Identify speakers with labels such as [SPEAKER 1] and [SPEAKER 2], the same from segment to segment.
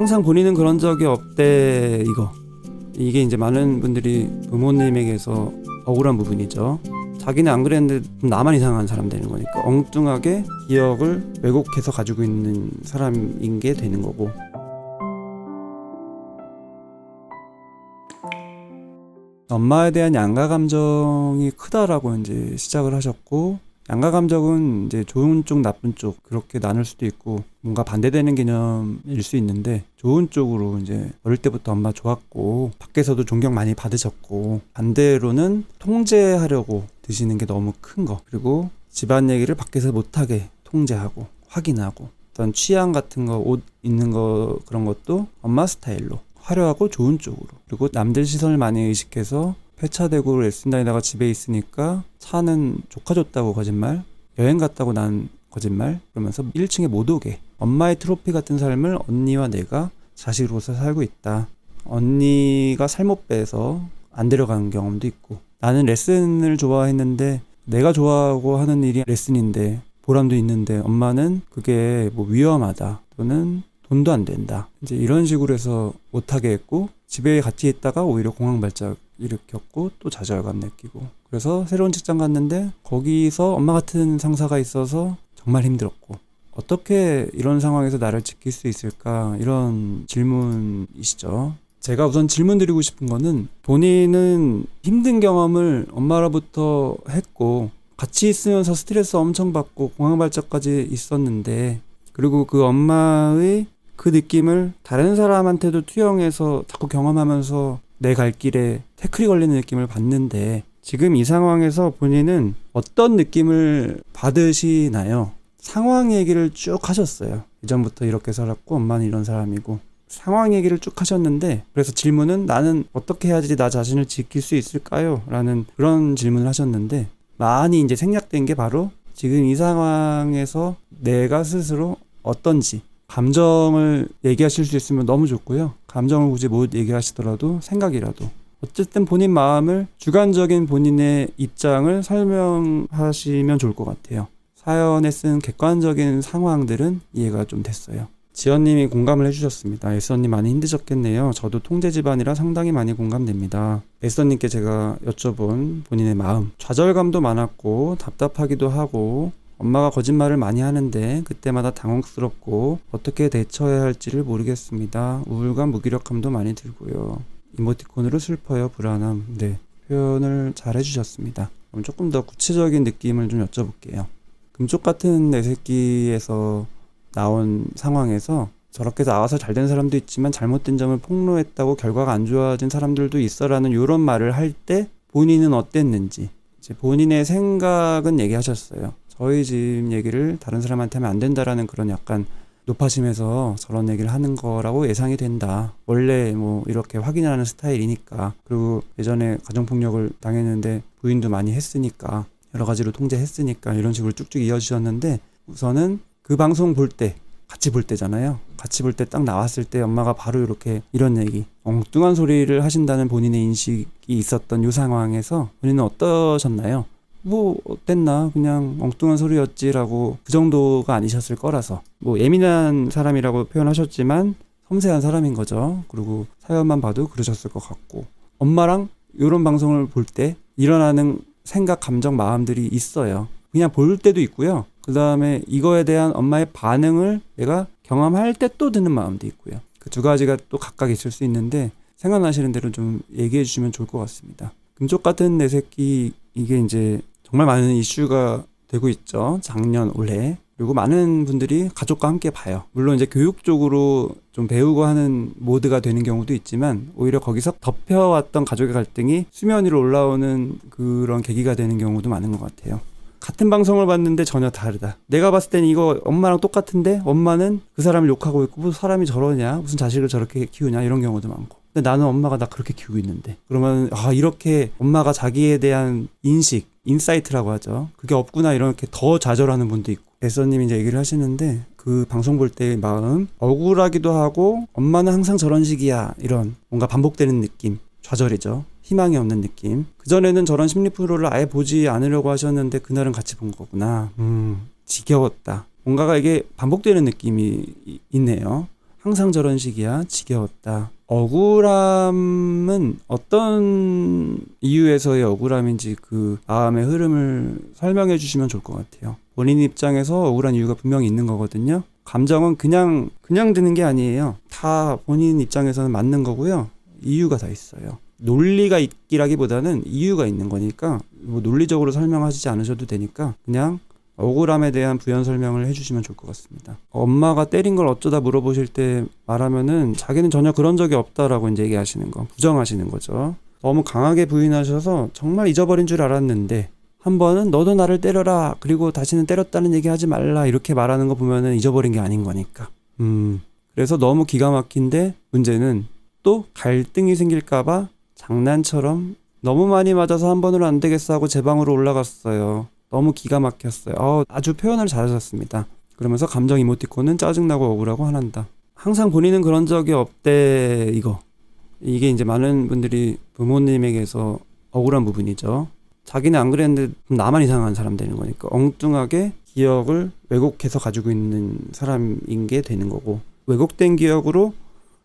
[SPEAKER 1] 항상 본인은 그런 적이 없대 이거 이게 이제 많은 분들이 부모님에게서 억울한 부분이죠. 자기는 안 그랬는데 나만 이상한 사람 되는 거니까 엉뚱하게 기억을 왜곡해서 가지고 있는 사람인 게 되는 거고 엄마에 대한 양가 감정이 크다라고 이제 시작을 하셨고 양가 감정은 이제 좋은 쪽 나쁜 쪽 그렇게 나눌 수도 있고 뭔가 반대되는 개념일 수 있는데 좋은 쪽으로 이제 어릴 때부터 엄마 좋았고 밖에서도 존경 많이 받으셨고 반대로는 통제하려고 드시는 게 너무 큰 거. 그리고 집안 얘기를 밖에서 못하게 통제하고 확인하고 어떤 취향 같은 거 옷 입는 거 그런 것도 엄마 스타일로 화려하고 좋은 쪽으로. 그리고 남들 시선을 많이 의식해서 폐차되고 레슨 다니다가 집에 있으니까 차는 조카 줬다고 거짓말 여행 갔다고 난 거짓말 그러면서 1층에 못 오게 엄마의 트로피 같은 삶을 언니와 내가 자식으로서 살고 있다. 언니가 살 못 빼서 안 데려가는 경험도 있고 나는 레슨을 좋아했는데 내가 좋아하고 하는 일이 레슨인데 보람도 있는데 엄마는 그게 뭐 위험하다 또는 돈도 안 된다. 이제 이런 식으로 해서 못하게 했고 집에 같이 있다가 오히려 공황 발작 일으켰고 또 좌절감 느끼고 그래서 새로운 직장 갔는데 거기서 엄마 같은 상사가 있어서 정말 힘들었고 어떻게 이런 상황에서 나를 지킬 수 있을까 이런 질문이시죠. 제가 우선 질문 드리고 싶은 거는 본인은 힘든 경험을 엄마로부터 했고 같이 있으면서 스트레스 엄청 받고 공황 발작까지 있었는데 그리고 그 엄마의 그 느낌을 다른 사람한테도 투영해서 자꾸 경험하면서 내 갈 길에 태클이 걸리는 느낌을 받는데 지금 이 상황에서 본인은 어떤 느낌을 받으시나요? 상황 얘기를 쭉 하셨어요. 이전부터 이렇게 살았고 엄마는 이런 사람이고 상황 얘기를 쭉 하셨는데 그래서 질문은 나는 어떻게 해야지 나 자신을 지킬 수 있을까요? 라는 그런 질문을 하셨는데 많이 이제 생략된 게 바로 지금 이 상황에서 내가 스스로 어떤지 감정을 얘기하실 수 있으면 너무 좋고요. 감정을 굳이 못 얘기하시더라도 생각이라도 어쨌든 본인 마음을 주관적인 본인의 입장을 설명하시면 좋을 것 같아요. 사연에 쓴 객관적인 상황들은 이해가 좀 됐어요. 지연님이 공감을 해주셨습니다. 에서님 많이 힘드셨겠네요. 저도 통제 집안이라 상당히 많이 공감됩니다. 에서님께 제가 여쭤본 본인의 마음, 좌절감도 많았고 답답하기도 하고 엄마가 거짓말을 많이 하는데 그때마다 당혹스럽고 어떻게 대처해야 할지를 모르겠습니다. 우울감, 무기력함도 많이 들고요. 이모티콘으로 슬퍼요, 불안함. 네, 표현을 잘 해주셨습니다. 그럼 조금 더 구체적인 느낌을 좀 여쭤볼게요. 금쪽 같은 내 새끼에서 나온 상황에서 저렇게 나와서 잘 된 사람도 있지만 잘못된 점을 폭로했다고 결과가 안 좋아진 사람들도 있어라는 이런 말을 할 때 본인은 어땠는지 이제 본인의 생각은 얘기하셨어요. 저희 집 얘기를 다른 사람한테 하면 안 된다라는 그런 약간 높아심에서 저런 얘기를 하는 거라고 예상이 된다. 원래 뭐 이렇게 확인하는 스타일이니까. 그리고 예전에 가정폭력을 당했는데 부인도 많이 했으니까 여러 가지로 통제했으니까 이런 식으로 쭉쭉 이어지셨는데 우선은 그 방송 볼 때 같이 볼 때잖아요. 같이 볼 때 딱 나왔을 때 엄마가 바로 이렇게 이런 얘기 엉뚱한 소리를 하신다는 본인의 인식이 있었던 이 상황에서 본인은 어떠셨나요? 뭐 어땠나 그냥 엉뚱한 소리였지라고 그 정도가 아니셨을 거라서 뭐 예민한 사람이라고 표현하셨지만 섬세한 사람인 거죠. 그리고 사연만 봐도 그러셨을 것 같고 엄마랑 이런 방송을 볼 때 일어나는 생각, 감정, 마음들이 있어요. 그냥 볼 때도 있고요. 그 다음에 이거에 대한 엄마의 반응을 내가 경험할 때 또 드는 마음도 있고요. 그 두 가지가 또 각각 있을 수 있는데 생각나시는 대로 좀 얘기해 주시면 좋을 것 같습니다. 금쪽 같은 내 새끼 이게 이제 정말 많은 이슈가 되고 있죠. 작년, 올해. 그리고 많은 분들이 가족과 함께 봐요. 물론 이제 교육적으로 좀 배우고 하는 모드가 되는 경우도 있지만 오히려 거기서 덮여왔던 가족의 갈등이 수면 위로 올라오는 그런 계기가 되는 경우도 많은 것 같아요. 같은 방송을 봤는데 전혀 다르다. 내가 봤을 땐 이거 엄마랑 똑같은데 엄마는 그 사람을 욕하고 있고 무슨 사람이 저러냐 무슨 자식을 저렇게 키우냐 이런 경우도 많고. 근데 나는 엄마가 나 그렇게 키우고 있는데 그러면 아 이렇게 엄마가 자기에 대한 인식 인사이트라고 하죠. 그게 없구나 이렇게 더 좌절하는 분도 있고. 에서님이 이제 얘기를 하시는데 그 방송 볼 때의 마음 억울하기도 하고 엄마는 항상 저런 식이야 이런 뭔가 반복되는 느낌 좌절이죠. 희망이 없는 느낌. 그전에는 저런 심리 프로를 아예 보지 않으려고 하셨는데 그날은 같이 본 거구나. 음, 지겨웠다. 뭔가가 이게 반복되는 느낌이 이- 있네요. 항상 저런 식이야. 지겨웠다. 억울함은 어떤 이유에서의 억울함인지 그 마음의 흐름을 설명해 주시면 좋을 것 같아요. 본인 입장에서 억울한 이유가 분명히 있는 거거든요. 감정은 그냥 그냥 드는 게 아니에요. 다 본인 입장에서는 맞는 거고요. 이유가 다 있어요. 논리가 있기라기보다는 이유가 있는 거니까 뭐 논리적으로 설명하시지 않으셔도 되니까 그냥 억울함에 대한 부연 설명을 해주시면 좋을 것 같습니다. 엄마가 때린 걸 어쩌다 물어보실 때 말하면은 자기는 전혀 그런 적이 없다라고 이제 얘기하시는 거, 부정하시는 거죠. 너무 강하게 부인하셔서 정말 잊어버린 줄 알았는데 한 번은 너도 나를 때려라 그리고 다시는 때렸다는 얘기 하지 말라 이렇게 말하는 거 보면은 잊어버린 게 아닌 거니까. 음. 그래서 너무 기가 막힌데 문제는 또 갈등이 생길까봐 장난처럼 너무 많이 맞아서 한 번으로 안 되겠어 하고 제 방으로 올라갔어요. 너무 기가 막혔어요. 어, 아주 표현을 잘하셨습니다. 그러면서 감정 이모티콘은 짜증나고 억울하고 화난다. 항상 본인은 그런 적이 없대 이거. 이게 이제 많은 분들이 부모님에게서 억울한 부분이죠. 자기는 안 그랬는데 나만 이상한 사람 되는 거니까 엉뚱하게 기억을 왜곡해서 가지고 있는 사람인 게 되는 거고 왜곡된 기억으로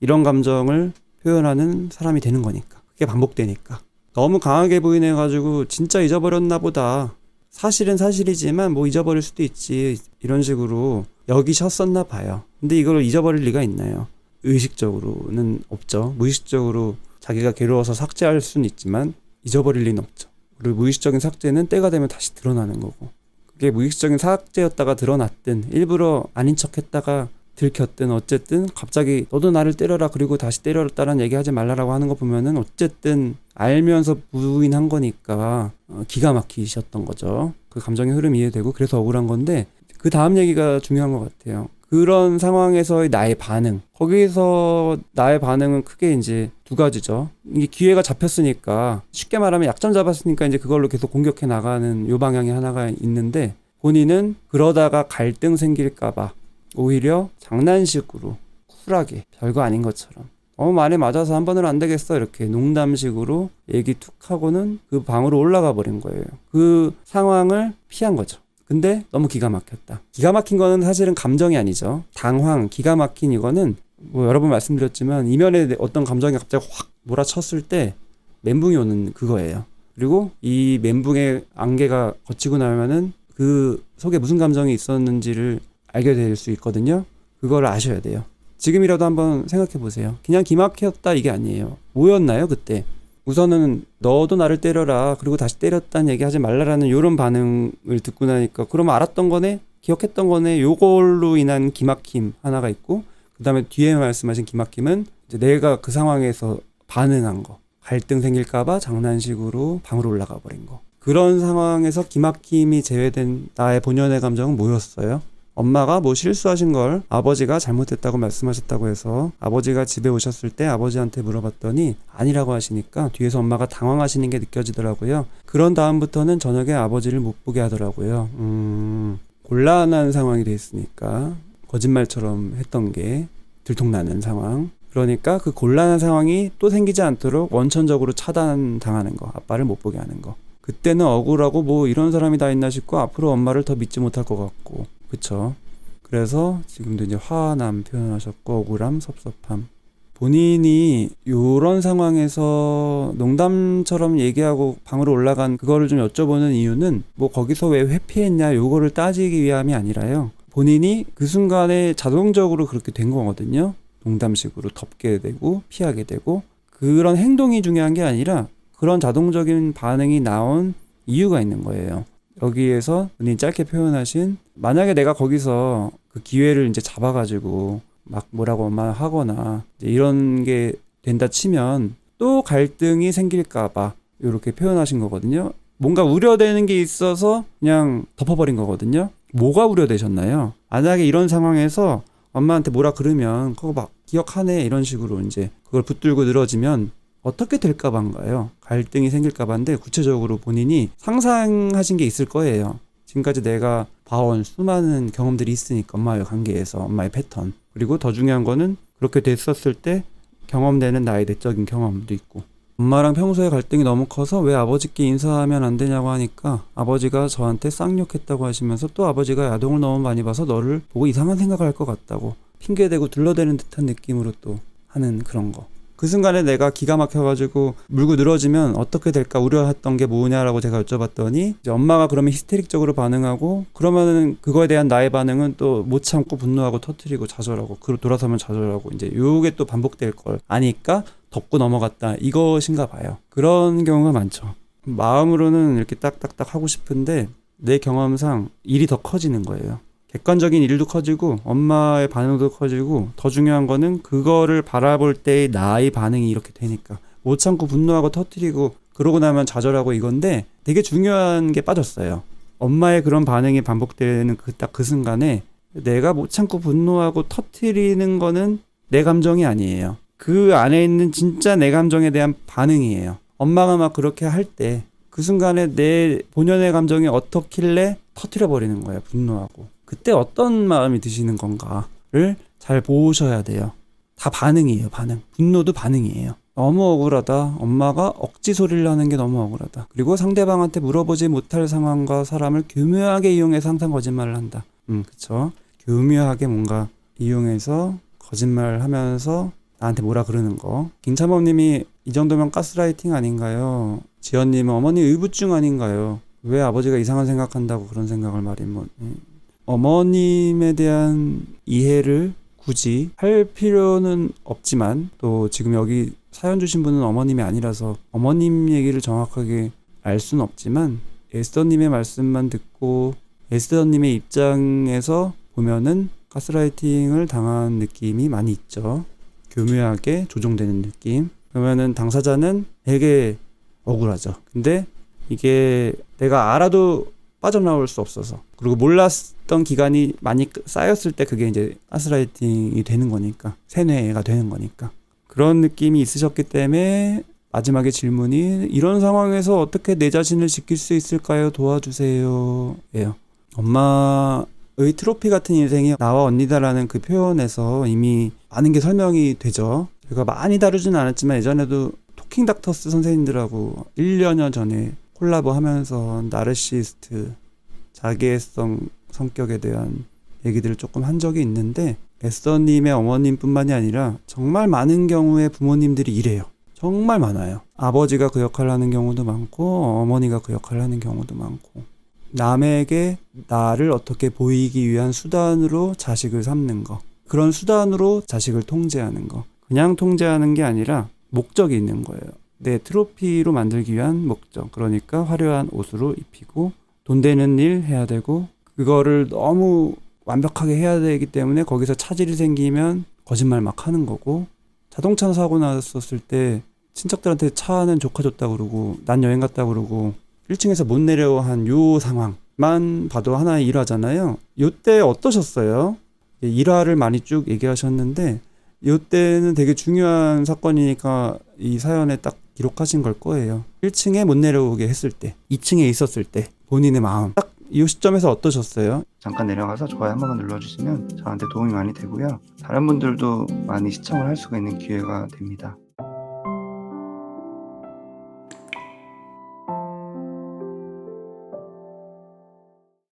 [SPEAKER 1] 이런 감정을 표현하는 사람이 되는 거니까 그게 반복되니까 너무 강하게 부인해 가지고 진짜 잊어버렸나 보다 사실은 사실이지만 뭐 잊어버릴 수도 있지 이런 식으로 여기셨었나 봐요. 근데 이걸 잊어버릴 리가 있나요? 의식적으로는 없죠. 무의식적으로 자기가 괴로워서 삭제할 수는 있지만 잊어버릴 리는 없죠. 그리고 무의식적인 삭제는 때가 되면 다시 드러나는 거고. 그게 무의식적인 삭제였다가 드러났든 일부러 아닌 척했다가 들켰든 어쨌든 갑자기 너도 나를 때려라 그리고 다시 때렸다는 얘기하지 말라라고 하는 거 보면은 어쨌든 알면서 부인한 거니까 어, 기가 막히셨던 거죠. 그 감정의 흐름 이해되고 그래서 억울한 건데 그 다음 얘기가 중요한 것 같아요. 그런 상황에서의 나의 반응. 거기서 나의 반응은 크게 이제 두 가지죠. 이게 기회가 잡혔으니까 쉽게 말하면 약점 잡았으니까 이제 그걸로 계속 공격해 나가는 요 방향이 하나가 있는데 본인은 그러다가 갈등 생길까봐 오히려 장난식으로 쿨하게 별거 아닌 것처럼 어 많이 맞아서 한 번은 안 되겠어 이렇게 농담식으로 얘기 툭 하고는 그 방으로 올라가 버린 거예요. 그 상황을 피한 거죠. 근데 너무 기가 막혔다. 기가 막힌 거는 사실은 감정이 아니죠. 당황, 기가 막힌 이거는 뭐 여러 번 말씀드렸지만 이면에 어떤 감정이 갑자기 확 몰아쳤을 때 멘붕이 오는 그거예요. 그리고 이 멘붕의 안개가 거치고 나면은 그 속에 무슨 감정이 있었는지를 알게 될 수 있거든요. 그걸 아셔야 돼요. 지금이라도 한번 생각해 보세요. 그냥 기막혔다 이게 아니에요. 뭐였나요 그때? 우선은 너도 나를 때려라 그리고 다시 때렸다는 얘기 하지 말라라는 요런 반응을 듣고 나니까 그럼 알았던 거네 기억했던 거네 요걸로 인한 기막힘 하나가 있고 그 다음에 뒤에 말씀하신 기막힘은 이제 내가 그 상황에서 반응한 거 갈등 생길까봐 장난식으로 방으로 올라가 버린 거 그런 상황에서 기막힘이 제외된 나의 본연의 감정은 뭐였어요? 엄마가 뭐 실수하신 걸 아버지가 잘못했다고 말씀하셨다고 해서 아버지가 집에 오셨을 때 아버지한테 물어봤더니 아니라고 하시니까 뒤에서 엄마가 당황하시는 게 느껴지더라고요. 그런 다음부터는 저녁에 아버지를 못 보게 하더라고요. 음, 곤란한 상황이 됐으니까 거짓말처럼 했던 게 들통나는 상황. 그러니까 그 곤란한 상황이 또 생기지 않도록 원천적으로 차단당하는 거, 아빠를 못 보게 하는 거. 그때는 억울하고 뭐 이런 사람이 다 있나 싶고 앞으로 엄마를 더 믿지 못할 것 같고 그쵸? 그래서 지금도 이제 화남 표현하셨고 억울함 섭섭함. 본인이 요런 상황에서 농담처럼 얘기하고 방으로 올라간 그거를 좀 여쭤보는 이유는 뭐 거기서 왜 회피했냐 요거를 따지기 위함이 아니라요. 본인이 그 순간에 자동적으로 그렇게 된 거거든요. 농담식으로 덮게 되고 피하게 되고. 그런 행동이 중요한 게 아니라 그런 자동적인 반응이 나온 이유가 있는 거예요. 여기에서 본인이 짧게 표현하신 만약에 내가 거기서 그 기회를 이제 잡아가지고 막 뭐라고 만 하거나 이런 게 된다 치면 또 갈등이 생길까봐 이렇게 표현하신 거거든요. 뭔가 우려되는 게 있어서 그냥 덮어버린 거거든요. 뭐가 우려되셨나요? 만약에 이런 상황에서 엄마한테 뭐라 그러면 그거 막 기억하네 이런 식으로 이제 그걸 붙들고 늘어지면 어떻게 될까 봐인가요? 갈등이 생길까 봐인데 구체적으로 본인이 상상하신 게 있을 거예요. 지금까지 내가 봐온 수많은 경험들이 있으니까 엄마의 관계에서 엄마의 패턴 그리고 더 중요한 거는 그렇게 됐었을 때 경험되는 나의 내적인 경험도 있고 엄마랑 평소에 갈등이 너무 커서 왜 아버지께 인사하면 안 되냐고 하니까 아버지가 저한테 쌍욕했다고 하시면서 또 아버지가 야동을 너무 많이 봐서 너를 보고 이상한 생각을 할 것 같다고 핑계대고 둘러대는 듯한 느낌으로 또 하는 그런 거. 그 순간에 내가 기가 막혀가지고 물고 늘어지면 어떻게 될까 우려했던 게 뭐냐라고 제가 여쭤봤더니 이제 엄마가 그러면 히스테릭적으로 반응하고 그러면은 그거에 대한 나의 반응은 또 못 참고 분노하고 터트리고 좌절하고 그 돌아서면 좌절하고 이제 요게 또 반복될 걸 아니까 덮고 넘어갔다 이것인가 봐요. 그런 경우가 많죠. 마음으로는 이렇게 딱딱딱 하고 싶은데 내 경험상 일이 더 커지는 거예요. 객관적인 일도 커지고 엄마의 반응도 커지고 더 중요한 거는 그거를 바라볼 때의 나의 반응이 이렇게 되니까 못 참고 분노하고 터트리고 그러고 나면 좌절하고 이건데 되게 중요한 게 빠졌어요. 엄마의 그런 반응이 반복되는 그 딱그 순간에 내가 못 참고 분노하고 터트리는 거는 내 감정이 아니에요. 그 안에 있는 진짜 내 감정에 대한 반응이에요. 엄마가 막 그렇게 할 때 그 순간에 내 본연의 감정이 어떻길래 터트려 버리는 거예요. 분노하고. 그때 어떤 마음이 드시는 건가를 잘 보셔야 돼요. 다 반응이에요, 반응. 분노도 반응이에요. 너무 억울하다. 엄마가 억지 소리를 하는 게 너무 억울하다. 그리고 상대방한테 물어보지 못할 상황과 사람을 교묘하게 이용해서 항상 거짓말을 한다. 음, 그쵸. 교묘하게 뭔가 이용해서 거짓말을 하면서 나한테 뭐라 그러는 거. 김찬범님이 이 정도면 가스라이팅 아닌가요? 지연님은 어머니 의부증 아닌가요? 왜 아버지가 이상한 생각한다고 그런 생각을 말이 뭐 음. 어머님에 대한 이해를 굳이 할 필요는 없지만 또 지금 여기 사연 주신 분은 어머님이 아니라서 어머님 얘기를 정확하게 알 수는 없지만 에스더님의 말씀만 듣고 에스더님의 입장에서 보면은 가스라이팅을 당한 느낌이 많이 있죠. 교묘하게 조종되는 느낌. 그러면은 당사자는 되게 억울하죠. 근데 이게 내가 알아도 빠져나올 수 없어서 그리고 몰랐 던 기간이 많이 쌓였을 때 그게 이제 가스라이팅이 되는 거니까 세뇌가 되는 거니까 그런 느낌이 있으셨기 때문에 마지막에 질문이 이런 상황에서 어떻게 내 자신을 지킬 수 있을까요? 도와주세요. 예요. 엄마의 트로피 같은 인생이 나와 언니다라는 그 표현에서 이미 많은 게 설명이 되죠. 제가 많이 다루진 않았지만 예전에도 토킹 닥터스 선생님들하고 1년여 전에 콜라보 하면서 나르시스트, 자기애성 성격에 대한 얘기들을 조금 한 적이 있는데 에스더님의 어머님뿐만이 아니라 정말 많은 경우에 부모님들이 이래요. 정말 많아요. 아버지가 그 역할을 하는 경우도 많고 어머니가 그 역할을 하는 경우도 많고 남에게 나를 어떻게 보이기 위한 수단으로 자식을 삼는 거. 그런 수단으로 자식을 통제하는 거. 그냥 통제하는 게 아니라 목적이 있는 거예요. 내 트로피로 만들기 위한 목적. 그러니까 화려한 옷으로 입히고 돈 되는 일 해야 되고 그거를 너무 완벽하게 해야 되기 때문에 거기서 차질이 생기면 거짓말 막 하는 거고 자동차 사고 났었을 때 친척들한테 차는 조카 줬다 그러고 난 여행 갔다 그러고 1층에서 못 내려 한 요 상황만 봐도 하나의 일화잖아요. 요때 어떠셨어요? 예, 일화를 많이 쭉 얘기하셨는데 요때는 되게 중요한 사건이니까 이 사연에 딱 기록하신 걸 거예요. 1층에 못 내려오게 했을 때, 2층에 있었을 때 본인의 마음 딱 이 시점에서 어떠셨어요?
[SPEAKER 2] 잠깐 내려가서 좋아요 한 번만 눌러주시면 저한테 도움이 많이 되고요. 다른 분들도 많이 시청을 할 수가 있는 기회가 됩니다.